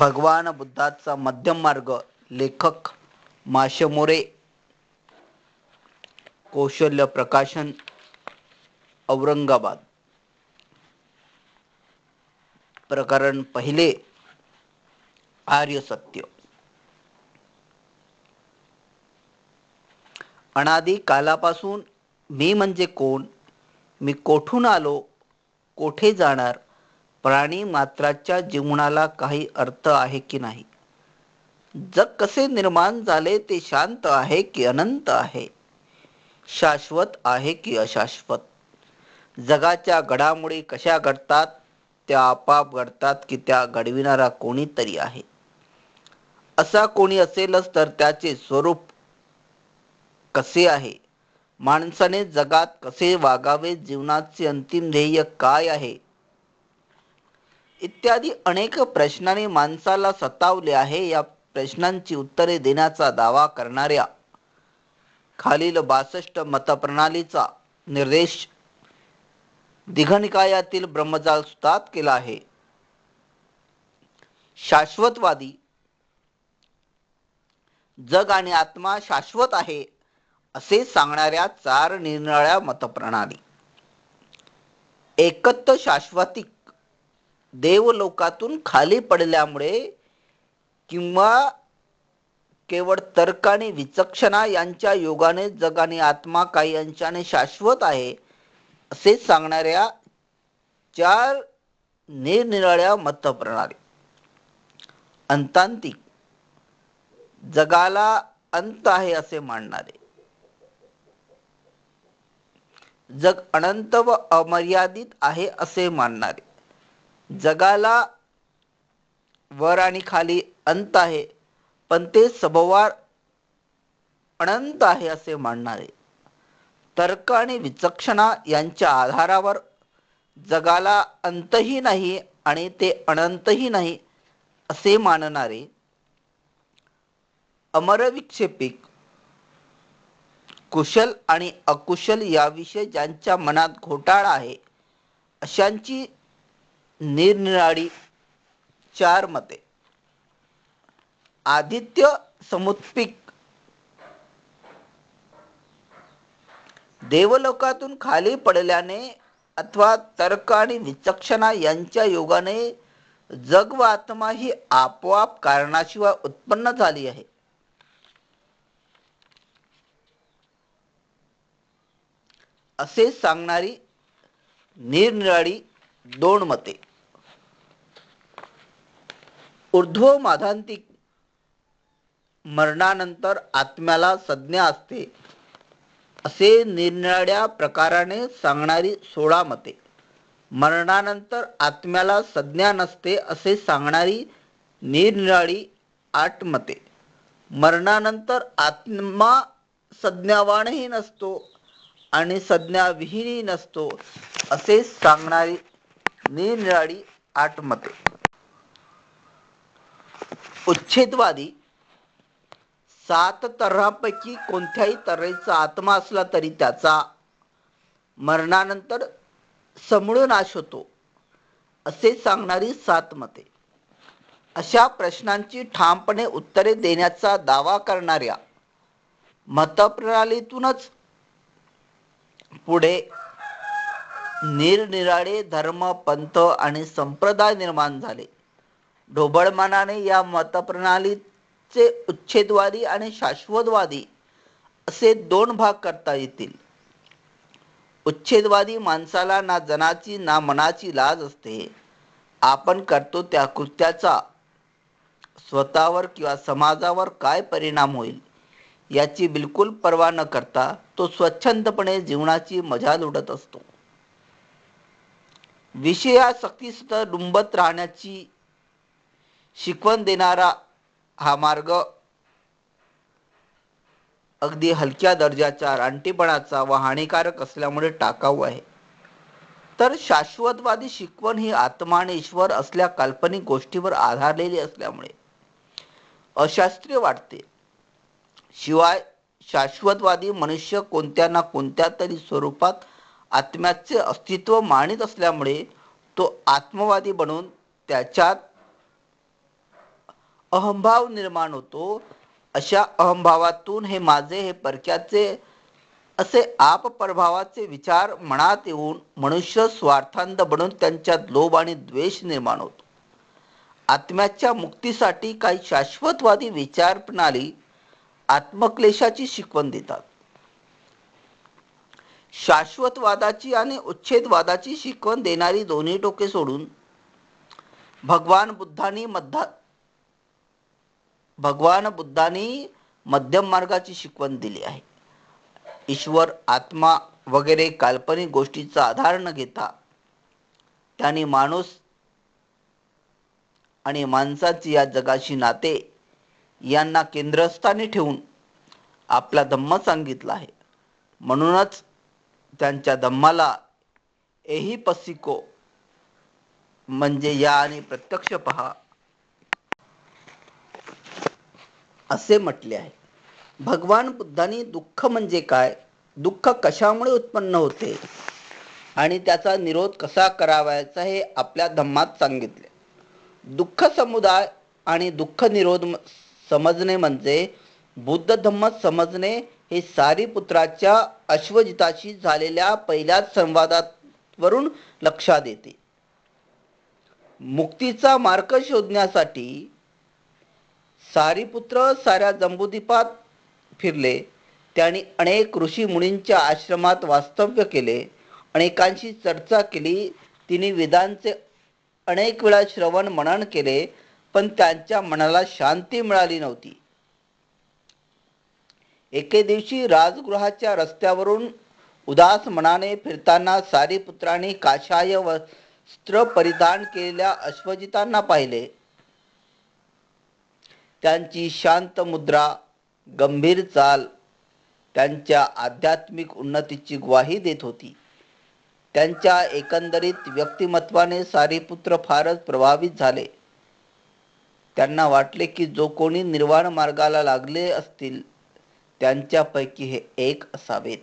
भगवान बुद्धाचा मध्यम मार्ग लेखक माशमोरे कौशल्य प्रकाशन औरंगाबाद. प्रकरण पहिले आर्य सत्य अनादी कालापासून मी म्हणजे कोण? मी कोठून आलो? कोठे जाणार? प्राणी मात्राच्या जीवनाला काही अर्थ आहे की नाही? जग कसे निर्माण झाले ते शांत आहे की अनंत आहे? शाश्वत आहे की अशाश्वत? जगाच्या घडामोडी कशा घडतात त्या आपाप घडतात की त्या घडविणारा कोणीतरी आहे. असा कोणी असेलच तर त्याचे स्वरूप कसे आहे? माणसाने जगात कसे वागावे जीवनाचे अंतिम ध्येय काय आहे? इत्यादी अनेक प्रश्नांनी माणसाला सतावले आहे. या प्रश्नांची उत्तरे देण्याचा दावा करणाऱ्या खालील बासष्ट मतप्रणालीचा निर्देश दिघनिकायातील ब्रह्मजाल सुतात केला आहे. शाश्वतवादी जग आणि आत्मा शाश्वत आहे असे सांगणाऱ्या चार निरनिळ्या मतप्रणाली. एकत्व शाश्वतिक देवलोकातून खाली पडल्यामुळे किंवा केवळ तर्क आणि विचक्षणा यांच्या योगाने जग आणि आत्मा काही अंशाने शाश्वत आहे असे सांगणाऱ्या चार निरनिराळ्या मतप्रणाली. अंतांतिक. जगाला अंत आहे असे मानणारे. जग अनंत व अमर्यादित आहे असे मानणारे. जगाला वर आणि खाली अंत आहे. पण ते सभोवार अनंत आहे असे मानणारे. तर्क आणि विचक्षणा यांच्या आधारावर जगाला अंतही नाही आणि ते अनंतही नाही असे मानणारे अमरविक्षेपिक कुशल आणि अकुशल याविषयी ज्यांच्या मनात घोटाळा आहे अशांची निरनिराळी चार मते. आदित्य समुत्पिक देवलोकातून खाली पडल्याने अथवा तर्क आणि विचक्षणा यांच्या योगाने जग व आत्मा ही आपोआप कारणाशिवाय उत्पन्न झाली आहे. असे सांगणारी निरनिराळी दोन मते. ऊर्ध्व माधांतिक मरणानंतर आत्म्याला संज्ञा असते. असे निरनिराळ्या प्रकाराने सांगणारी सोळा मते. मरणानंतर आत्म्याला संज्ञा नसते असे सांगणारी निरनिराळी आठ मते. मरणानंतर आत्मा संज्ञावानही नसतो आणि संज्ञाविहीनही नसतो असे सांगणारी निरनिराळी आठ मते. उच्छेदवादी सात तऱ्हांपैकी कोणत्याही तऱ्हेचा आत्मा असला तरी त्याचा मरणानंतर समूळ नाश होतो असे सांगणारी सात मते. अशा प्रश्नांची ठामपणे उत्तरे देण्याचा दावा करणाऱ्या मतप्रणालीतूनच पुढे निरनिराळे धर्म पंथ आणि संप्रदाय निर्माण झाले. ढोबळमानाने या मतप्रणालीचे उच्छेदवादी आणि शाश्वतवादी असे दोन भाग करता येतील. उच्छेदवादी माणसाला ना जनाची ना मनाची लाज असते. आपण करतो त्या कृत्याचा. स्वतःवर किंवा समाजावर काय परिणाम होईल याची बिलकुल पर्वा न करता तो स्वच्छंदपणे जीवनाची मजा लुटत असतो. विषयासक्तीसुद्धा डुंबत राहण्याची शिकवण देणारा हा मार्ग अगदी हलक्या दर्जाच्या रानटीपणाचा व हानिकारक असल्यामुळे टाकाऊ आहे. तर शाश्वतवादी शिकवण ही आत्मा आणि ईश्वर असल्या काल्पनिक गोष्टीवर आधारलेली असल्यामुळे अशास्त्रीय वाटते. शिवाय शाश्वतवादी मनुष्य कोणत्या ना कोणत्या तरी स्वरूपात आत्म्याचे अस्तित्व मानित असल्यामुळे तो आत्मवादी बनून त्याच्यात अहंभाव निर्माण होतो. अशा अहंभावातून हे माझे हे परक्याचे असे आप प्रभावाचे विचार मनात येऊन मनुष्य स्वार्थांध बनून त्यांच्यात लोभ आणि द्वेष निर्माण होतो. आत्म्याच्या मुक्तीसाठी काही शाश्वतवादी विचार प्रणाली आत्मक्लेशाची शिकवण देतात. शाश्वतवादाची आणि उच्छेदवादाची शिकवण देणारी दोन्ही टोके सोडून भगवान बुद्धांनी मध्या भगवान बुद्धांनी मध्यम मार्गाची शिकवण दिली आहे. ईश्वर आत्मा वगैरे काल्पनिक गोष्टीचा आधार न घेता त्यांनी माणूस आणि माणसाची या जगाशी नाते यांना केंद्रस्थानी ठेवून आपला धम्म सांगितला आहे. म्हणूनच त्यांच्या धम्माला एही पसिको म्हणजे या आणि प्रत्यक्ष पहा. असे म्हटले आहे. भगवान बुद्धांनी दुःख म्हणजे काय? दुःख कशामुळे उत्पन्न होते? आणि त्याचा निरोध कसा करावायचा हे आपल्या धम्मात सांगितले. दुःख समुदाय आणि दुःख निरोध समजणे म्हणजे बुद्ध धम्म समजणे हे सारीपुत्राच्या अश्वजिताशी झालेल्या पहिल्याच संवादावरून लक्षात येते. मुक्तीचा मार्ग शोधण्यासाठी सारीपुत्र साऱ्या जंबुद्वीपात फिरले. त्यांनी अनेक ऋषी मुनींच्या आश्रमात वास्तव्य केले. अनेकांशी चर्चा केली. तिने वेदांचे अनेक वेळा श्रवण मनन केले पण त्यांच्या मनाला शांती मिळाली नव्हती. एके दिवशी राजगृहाच्या रस्त्यावरून उदास मनाने फिरताना सारीपुत्रांनी काशाय वस्त्र परिधान केलेल्या अश्वजितांना पाहिले. त्यांची शांत मुद्रा गंभीर चाल त्यांच्या आध्यात्मिक उन्नतीची ग्वाही देत होती. त्यांच्या एकंदरीत व्यक्तिमत्वाने सारीपुत्र फारच प्रभावित झाले. त्यांना वाटले की जो कोणी निर्वाण मार्गाला लागले असतील त्यांच्यापैकी हे एक असावेत.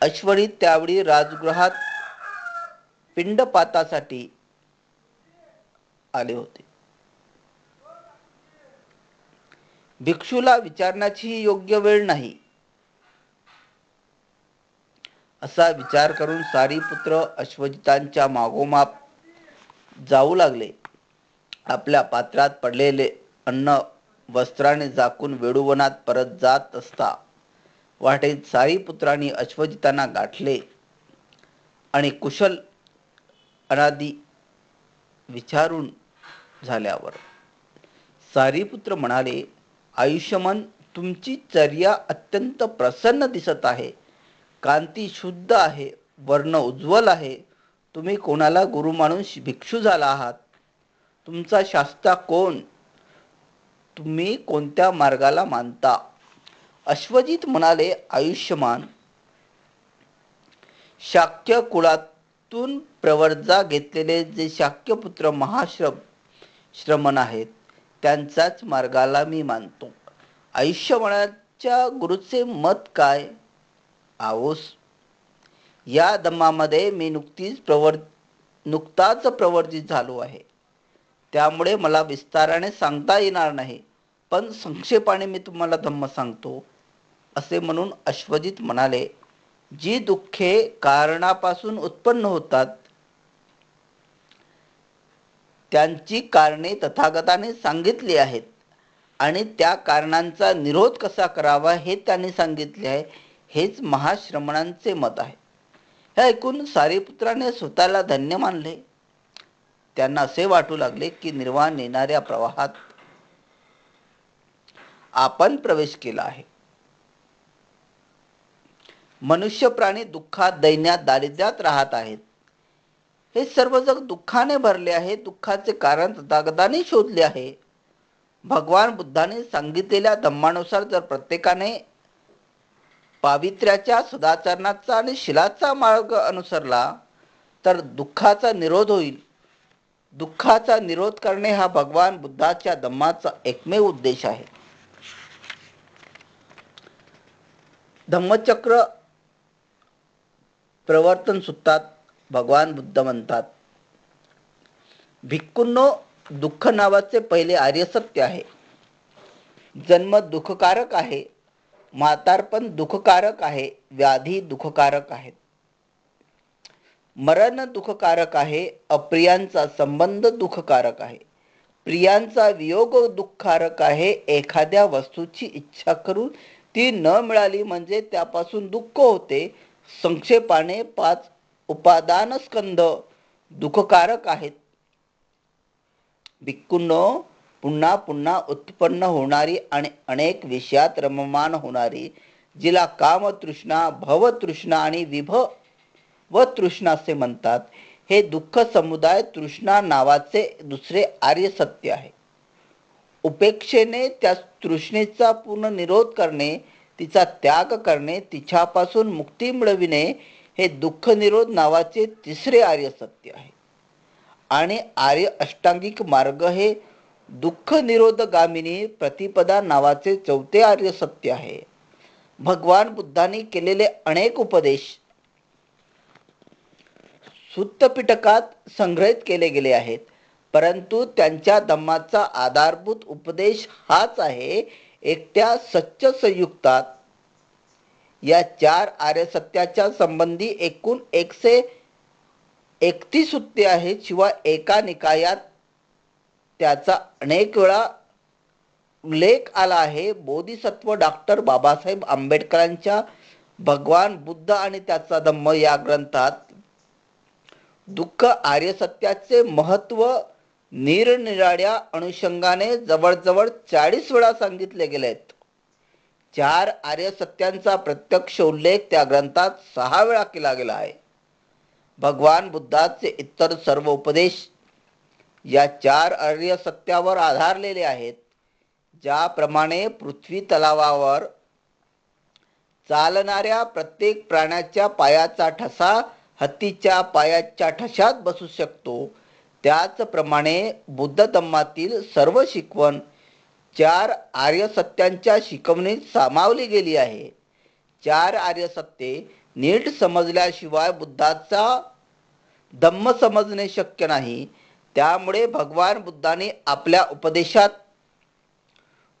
अश्वनी त्यावेळी राजगृहात पिंडपातासाठी आले होते. भिक्षूला विचारण्याची योग्य वेळ नाही. असा विचार करून सारी पुत्र अश्वजितांच्या मागोमाप जाऊ लागले. आपल्या पात्रात पडलेले अन्न वस्त्राने झाकून वेडूवनात परत जात असता वाटेत सारी पुत्रांनी अश्वजितांना गाठले आणि कुशल अनादी विचारून झाल्यावर सारी पुत्र म्हणाले आयुष्यमान तुमची चर्या अत्यंत प्रसन्न दिसत आहे. कांती शुद्ध आहे वर्ण उज्ज्वल आहे. तुम्ही कोणाला गुरु मानून भिक्षू झाला आहात? तुमचा शास्ता कोण? तुम्ही कोणत्या मार्गाला मानता? अश्वजित म्हणाले आयुष्यमान शाक्य कुळातून प्रवर्जा घेतलेले जे शाक्यपुत्र महाश्रम श्रमण आहेत त्यांचाच मार्गाला मी मानतो. आयुष्यमानाच्या गुरुचे मत काय? आवोस या दमामध्ये मी नुकतीच प्रवर नुकताच प्रवर्तित झालो आहे. त्यामुळे मला विस्ताराने सांगता येणार नाही पण संक्षेपाने मी तुम्हाला धम्म सांगतो असे म्हणून अश्वजित म्हणाले जी दुःखे कारणापासून उत्पन्न होतात त्यांची कारणे तथागताने सांगितली आहेत. आणि त्या कारणांचा निरोध कसा करावा हे त्यांनी सांगितले आहे हेच महाश्रमणांचे मत आहे. हे ऐकून सारीपुत्राने स्वतःला धन्य मानले. त्यांना असे वाटू लागले की निर्वाण येणाऱ्या प्रवाहात आपण प्रवेश केला आहे. मनुष्य प्राणी दुःखात दैन्यात दारिद्र्यात राहत आहेत. हे सर्व जग दुःखाने भरले आहे दुःखाचे कारण तथागताने शोधले आहे. भगवान बुद्धाने सांगितलेल्या धम्मानुसार जर प्रत्येकाने पावित्र्याच्या सदाचरणाचा आणि शिलाचा मार्ग अनुसरला तर दुःखाचा निरोध होईल. दुःखाचा निरोध करणे हा भगवान बुद्धाच्या धम्माचा एकमेव उद्देश आहे. धम्मचक्र प्रवर्तन सुत्तात भगवान बुद्ध म्हणतात. भिक्कूंनो दुःख नावाचे पहिले आर्य सत्य आहे. जन्म दुःखकारक आहे म्हातारपण दुःखकारक आहे व्याधी दुःखकारक आहेत. मरण दुःखकारक आहे अप्रियांचा संबंध दुःखकारक आहे. प्रियांचा वियोग दुःखकारक आहे एखाद्या वस्तूची इच्छा करून ती न मिळाली म्हणजे त्यापासून दुःख होते. संक्षेपाने पाच उपादान स्कंद दुःखकारक आहेत. भिक्कुंनो पुन्हा पुन्हा उत्पन्न होणारी आणि अनेक विषयात रममान होणारी जिला कामतृष्णा भवतृष्णा आणि विभ व तृष्णा असे म्हणतात हे दुःख समुदाय तृष्णा नावाचे दुसरे आर्य सत्य आहे. उपेक्षेने त्या तृष्णेचा पूर्ण निरोध करणे तिचा त्याग करणे तिच्यापासून मुक्ती मिळविणे हे दुःख निरोध नावाचे तिसरे आर्य सत्य आहे. आणि आर्य अष्टांगिक मार्ग हे दुःख निरोधगामिनी प्रतिपदा नावाचे चौथे आर्य सत्य आहे. भगवान बुद्धांनी केलेले अनेक उपदेश सुत्तपिटकात संग्रहित केले गेले आहेत. परंतु त्यांच्या धम्माचा आधारभूत उपदेश हाच आहे एकट्या सच्च संयुक्तात या चार आर्य सत्याच्या संबंधी एकूण एकशे एकतीस सुत्ते आहेत. शिवाय एका निकायात त्याचा अनेक वेळा उल्लेख आला आहे. बोधिसत्व डॉक्टर बाबासाहेब आंबेडकरांच्या भगवान बुद्ध आणि त्याचा धम्म या ग्रंथात. दुःख आर्य सत्याचे महत्त्व निरनिराळ्या अनुषंगाने जवळजवळ चाळीस वेळा सांगितले गेलेत. चार आर्य सत्यांचा प्रत्यक्ष उल्लेख त्या ग्रंथात सहा वेळा केला गेला आहे. भगवान बुद्धाचे इतर सर्व उपदेश या चार आर्य सत्यावर आधारलेले आहेत ज्याप्रमाणे पृथ्वी तलावावर चालणाऱ्या प्रत्येक प्राण्याच्या पायाचा ठसा हत्तीच्या पायाच्या ठशात बसू शकतो. त्याचप्रमाणे बुद्ध धम्मातील सर्व शिकवण चार आर्य सत्यांच्या शिकवणीत सामावली गेली आहे. चार आर्य सत्ये नीट समजल्याशिवाय बुद्धाचा धम्म समजणे शक्य नाही. त्यामुळे भगवान बुद्धाने आपल्या उपदेशात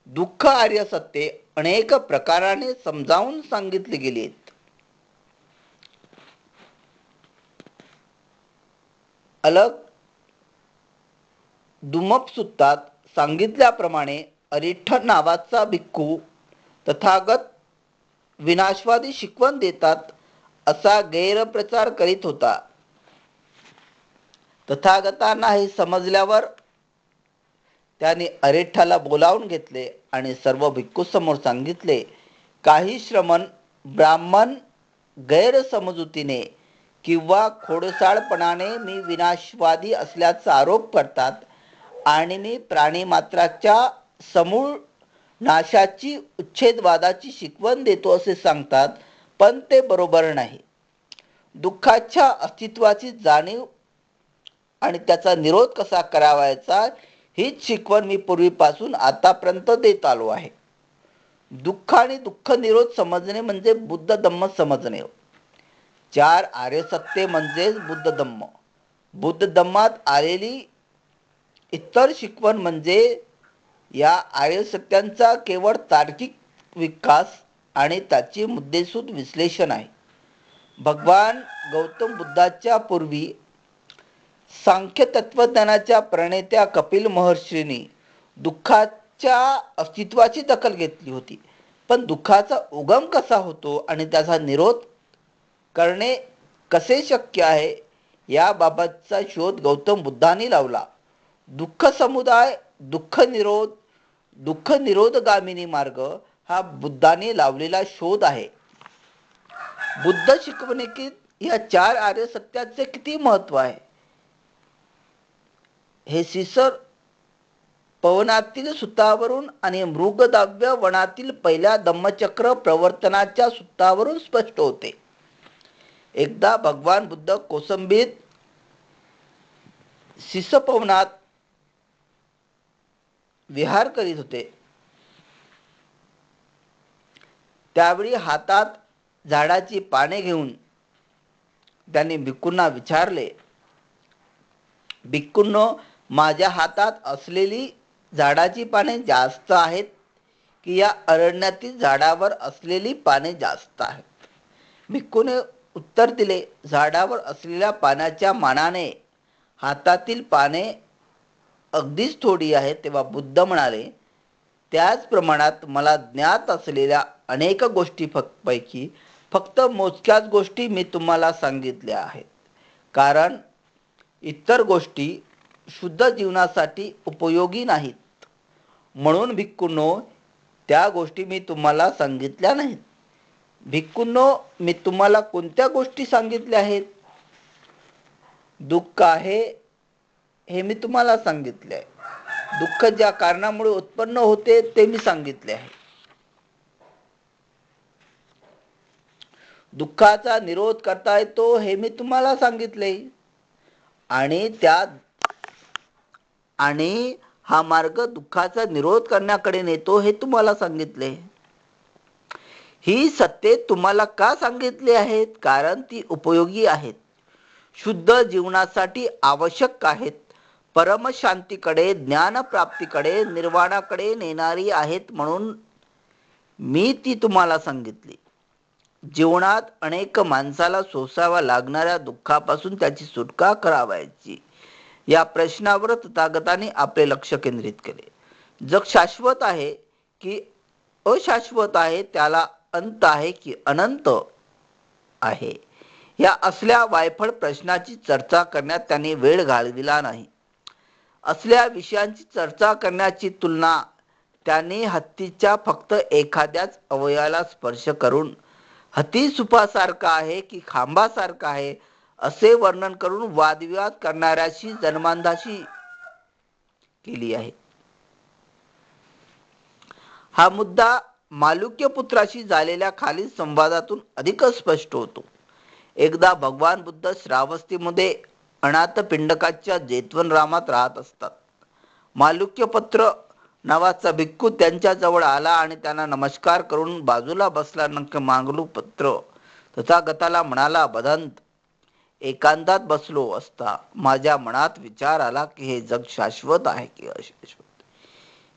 दुःख आर्य सत्ये अनेक प्रकाराने समजावून सांगितली गेली अलग दुमप सुत्तात सांगितल्याप्रमाणे अरिठ्ठ नावाचा भिक्खू तथागत विनाशवादी शिकवण देतात असा गैरप्रचार करीत होता. तथागतांना हे समजल्यावर त्यांनी अरेठ्ठाला बोलावून घेतले आणि सर्व भिक्खू समोर सांगितले काही श्रमण ब्राह्मण गैरसमजुतीने किंवा खोडसाळपणाने मी विनाशवादी असल्याचा आरोप करतात आणि मी प्राणीमात्राच्या समूळ नाशाची उच्छेदवादाची शिकवण देतो असे सांगतात पण ते बरोबर नाही. दुःखाच्या अस्तित्वाची जाणीव आणि त्याचा निरोध कसा करावायचा हीच शिकवण मी पूर्वीपासून आतापर्यंत देत आलो आहे. दुःख आणि दुःख निरोध समजणे म्हणजे बुद्ध धम्म समजणे. चार आर्य सत्य म्हणजेच बुद्ध धम्म बुद्ध धम्मात आलेली इतर शिकवण म्हणजे या आर्य सत्यांचा केवळ तार्किक विकास आणि त्याचे मुद्देसूद विश्लेषण आहे. भगवान गौतम बुद्धाच्या पूर्वी सांख्य तत्वज्ञानाच्या प्रणेत्या कपिल महर्षींनी दुःखाच्या अस्तित्वाची दखल घेतली होती. पण दुःखाचा उगम कसा होतो आणि त्याचा निरोध करणे कसे शक्य आहे याबाबतचा शोध गौतम बुद्धांनी लावला. दुःख समुदाय दुःख निरोध दुःख निरोधगामिनी मार्ग हा बुद्धाने लावलेला शोध आहे. बुद्ध शिकवणे या चार आर्य सत्याचे किती महत्त्व आहे? हे सिसर पवनातील सुतावरून आणि मृगदाव्य वनातील पहिल्या दम्मचक्र प्रवर्तनाच्या सुतावरून स्पष्ट होते. एकदा भगवान बुद्ध कोसंबीत शिसपवनात विहार करीत होते. त्यावेळी हातात झाडाची पाने घेऊन त्यांनी भिक्कूंना विचारले भिक्कूंनो माझ्या हातात असलेली झाडाची पाने जास्त आहेत की या अरण्यातील झाडावर असलेली पाने जास्त आहेत? भिक्कूने उत्तर दिले झाडावर असलेल्या पाण्याच्या मानाने हातातील पाने अगदीच थोडी आहे तेव्हा बुद्ध म्हणाले त्याच प्रमाणात मला ज्ञात असलेल्या अनेक गोष्टी पैकी फक्त मोजक्याच गोष्टी मी तुम्हाला सांगितल्या आहेत. कारण इतर गोष्टी शुद्ध जीवनासाठी उपयोगी नाहीत. म्हणून भिक्कूंनो त्या गोष्टी मी तुम्हाला सांगितल्या नाहीत. भिक्कूंनो मी तुम्हाला कोणत्या गोष्टी सांगितल्या आहेत? दुःख आहे हे मी तुम्हाला सांगितले आहे दुःख ज्या कारणामुळे उत्पन्न होते ते मी सांगितले आहे. दुःखाचा निरोध करता येतो हे मी तुम्हाला सांगितले. आणि त्या आणि हा मार्ग दुःखाचा निरोध करण्याकडे नेतो हे तुम्हाला सांगितले. ही सत्ये तुम्हाला का सांगितली आहेत? कारण ती उपयोगी आहेत. शुद्ध जीवनासाठी आवश्यक आहेत. परमशांतीकडे ज्ञानप्राप्तीकडे निर्वाणाकडे नेणारी आहेत म्हणून मी ती तुम्हाला सांगितली. जीवनात अनेक माणसाला सोसावा लागणाऱ्या दुःखापासून त्याची सुटका करावायची. या प्रश्नावर तथागताने आपले लक्ष केंद्रित केले. जग शाश्वत आहे की अशाश्वत आहे त्याला अंत आहे की अनंत आहे. या असल्या वायफळ प्रश्नाची चर्चा करण्यात त्यांनी वेळ घालविला नाही. असल्या विषयांची चर्चा करण्याची तुलना त्यांनी हत्तीच्या फक्त एखाद्याच अवयवाला स्पर्श करून हत्ती सुपासारखा आहे की खांबासारखा आहे? असे वर्णन करून वादविवाद करणाऱ्याशी जन्मांधाशी केली आहे. हा मुद्दा मालुक्य पुत्राशी झालेल्या खालील संवादातून अधिकच स्पष्ट होतो. एकदा भगवान बुद्ध श्रावस्तीमध्ये अनाथ पिंडकाच्या जेतवन रामात राहत असतात. मालुक्यपत्र नावाचा भिक्खू त्यांच्याजवळ आला आणि त्यांना नमस्कार करून बाजूला बसला. नक्क मागलू पत्र तथागताला म्हणाला बदंत एकांतात बसलो असता माझ्या मनात विचार आला की हे जग शाश्वत आहे की अशाश्वत?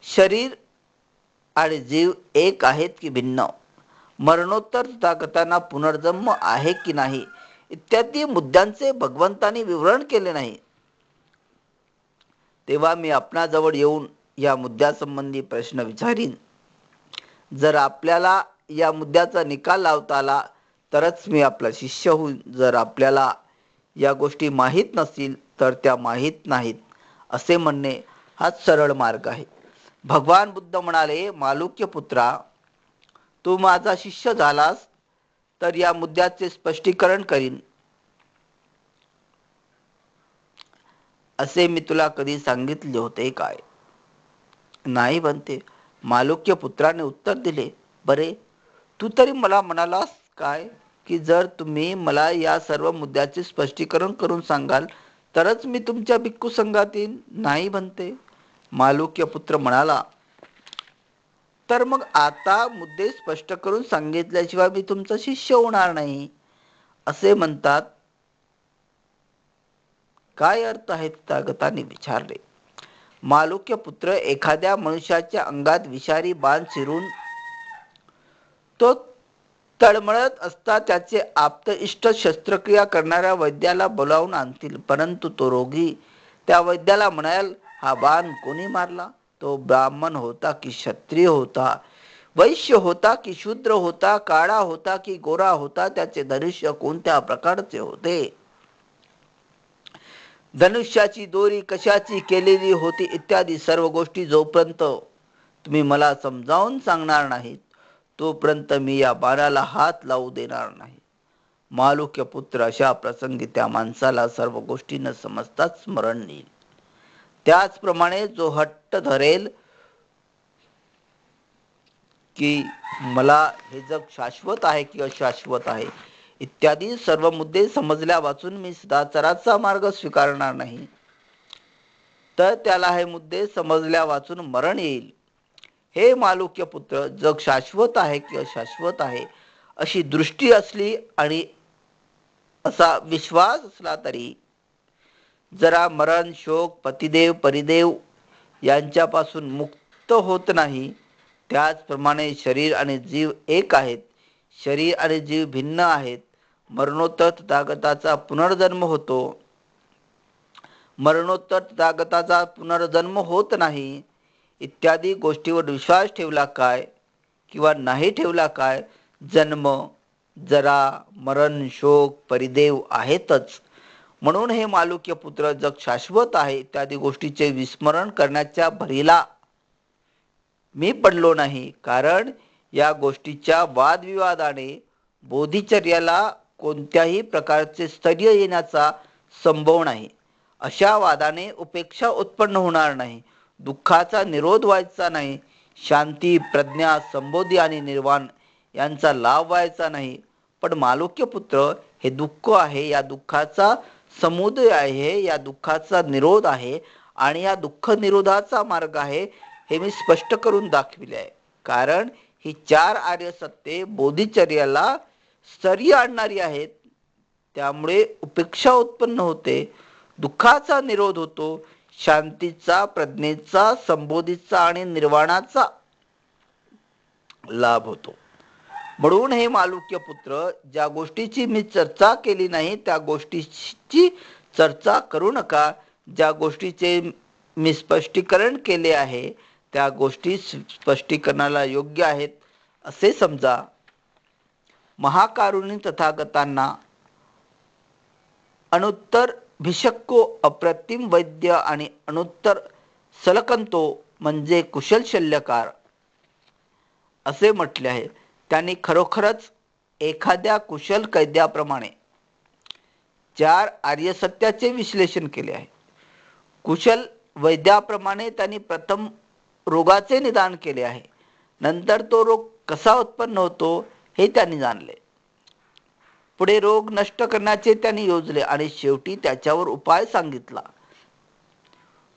शरीर आणि जीव एक आहेत की भिन्न? मरणोत्तर तथागतांना पुनर्जन्म आहे की नाही? इत्यादी मुद्द्यांचे भगवंतांनी विवरण केले नाही. तेव्हा मी आपणाजवळ येऊन या मुद्द्यासंबंधी प्रश्न विचारीन. जर आपल्याला या मुद्द्याचा निकाल लावता आला तरच मी आपला शिष्य होईन. जर आपल्याला या गोष्टी माहीत नसतील तर त्या माहीत नाहीत असे म्हणणे हाच सरळ मार्ग आहे. भगवान बुद्ध म्हणाले मालुक्य पुत्रा तू माझा शिष्य झालास तर या मुद्द्याचे स्पष्टीकरण करीन. असे मी तुला कधी सांगितले होते काय? नाही बनते. मालुक्य पुत्राने उत्तर दिले बरे तू तरी मला म्हणालास काय की जर तुम्ही मला या सर्व मुद्द्याचे स्पष्टीकरण करून सांगाल तरच मी तुमच्या भिक्खू संघात येईन नाही बनते. मालुक्य पुत्र म्हणाला तर मग आता मुद्दे स्पष्ट करून सांगितल्याशिवाय मी तुमचा शिष्य होणार नाही. असे म्हणतात. काय अर्थ आहे तागताने विचारले. मालुक्य पुत्र एखाद्या मनुष्याच्या अंगात विषारी बाण शिरून तो तळमळत असता त्याचे आप्त इष्ट शस्त्रक्रिया करणाऱ्या वैद्याला बोलावून आणतील परंतु तो रोगी त्या वैद्याला म्हणाल हा बाण कोणी मारला? तो ब्राह्मण होता की क्षत्रिय होता वैश्य होता की शूद्र होता काळा होता की गोरा होता त्याचे धनुष्य कोणत्या प्रकारचे होते? धनुष्याची दोरी कशाची केलेली होती इत्यादी सर्व गोष्टी जोपर्यंत तुम्ही मला समजावून सांगणार नाहीत तोपर्यंत मी या बाणाला हात लावू देणार नाही. मालुक्य पुत्र अशा प्रसंगी त्या माणसाला सर्व गोष्टी न समजताच स्मरण येईल. त्याचप्रमाणे जो हट्ट धरेल की मला हे जग शाश्वत आहे की अशाश्वत आहे इत्यादी सर्व मुद्दे समजल्या वाचून मी सदाचाराचा मार्ग स्वीकारणार नाही. तर त्याला हे मुद्दे समजल्या वाचून मरण येईल. हे मालुक्य पुत्र जग शाश्वत आहे की अशाश्वत आहे अशी दृष्टी असली आणि असा विश्वास असला तरी जरा मरण शोक पतिदेव परिदेव यांच्यापासून मुक्त होत नाही. त्याचप्रमाणे शरीर आणि जीव एक आहेत. शरीर आणि जीव भिन्न आहेत. मरणोत्तर तथागताचा पुनर्जन्म होतो. मरणोत्तर तथागताचा पुनर्जन्म होत नाही. इत्यादी गोष्टीवर विश्वास ठेवला काय किंवा नाही ठेवला काय? जन्म जरा मरण शोक परिदेव आहेतच. म्हणून हे मालुक्य पुत्र जग शाश्वत आहे इत्यादी गोष्टीचे विस्मरण करण्याच्या भरीला मी पडलो नाही. कारण या गोष्टीच्या वादविवादाने बोधिचर्याला कोणत्याही प्रकारचे स्थैर्य येण्याचा संभव नाही. अशा वादाने उपेक्षा उत्पन्न होणार नाही. दुःखाचा निरोध व्हायचा नाही. शांती प्रज्ञा संबोधी आणि निर्वाण यांचा लाभ व्हायचा नाही. पण मालुक्य पुत्र हे दुःख आहे. या दुःखाचा समुदय आहे या दुःखाचा निरोध आहे आणि या दुःख निरोधाचा मार्ग आहे हे मी स्पष्ट करून दाखविले आहे. कारण ही चार आर्य सत्ये बोधिचर्याला स्तरीय आणणारी आहेत. त्यामुळे उपेक्षा उत्पन्न होते दुःखाचा निरोध होतो शांतीचा प्रज्ञेचा संबोधीचा आणि निर्वाणाचा लाभ होतो. म्हणून हे मालुक्य पुत्र ज्या गोष्टीची मी चर्चा केली नाही त्या गोष्टीची चर्चा करू नका. ज्या गोष्टीचे मी स्पष्टीकरण केले आहे त्या गोष्टी स्पष्टीकरणाला योग्य आहेत असे समजा. महाकारुणी तथागतांना अनुत्तर भिषक्को अप्रतिम वैद्य आणि अनुत्तर सलकंतो म्हणजे कुशल शल्यकार असे म्हटले आहे. त्यांनी खरोखरच एखाद्या कुशल कैद्याप्रमाणे चार आर्यसत्याचे विश्लेषण केले आहे. कुशल वैद्याप्रमाणे त्यांनी प्रथम रोगाचे निदान केले आहे. नंतर तो रोग कसा उत्पन्न होतो हे त्यांनी जाणले. पुढे रोग नष्ट करण्याचे त्यांनी योजले आणि शेवटी त्याच्यावर उपाय सांगितला.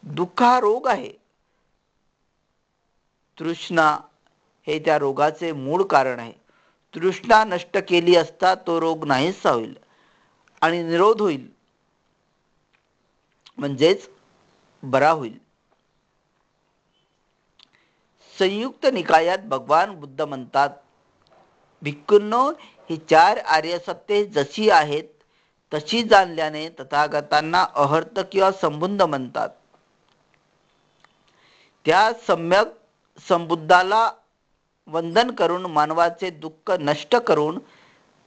दुःख हा रोग आहे. तृष्णा हे त्या रोगाचे मूळ कारण आहे. तृष्णा नष्ट केली असता तो रोग नाहीसा होईल आणि निरोध होईल. म्हणजेच बरा होईल. संयुक्त निकायात भगवान बुद्ध म्हणतात भिक्कूंनो ही चार आर्यसत्ये जशी आहेत तशी जाणल्याने तथागतांना अहर्त किंवा संबुद्ध म्हणतात. त्या सम्यक संबुद्धाला वंदन करून मानवाचे दुःख नष्ट करून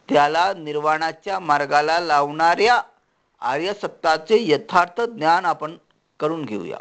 त्याला निर्वाणाच्या मार्गाला लावणाऱ्या आर्यसत्ताचे यथार्थ ज्ञान आपण करून घेऊया.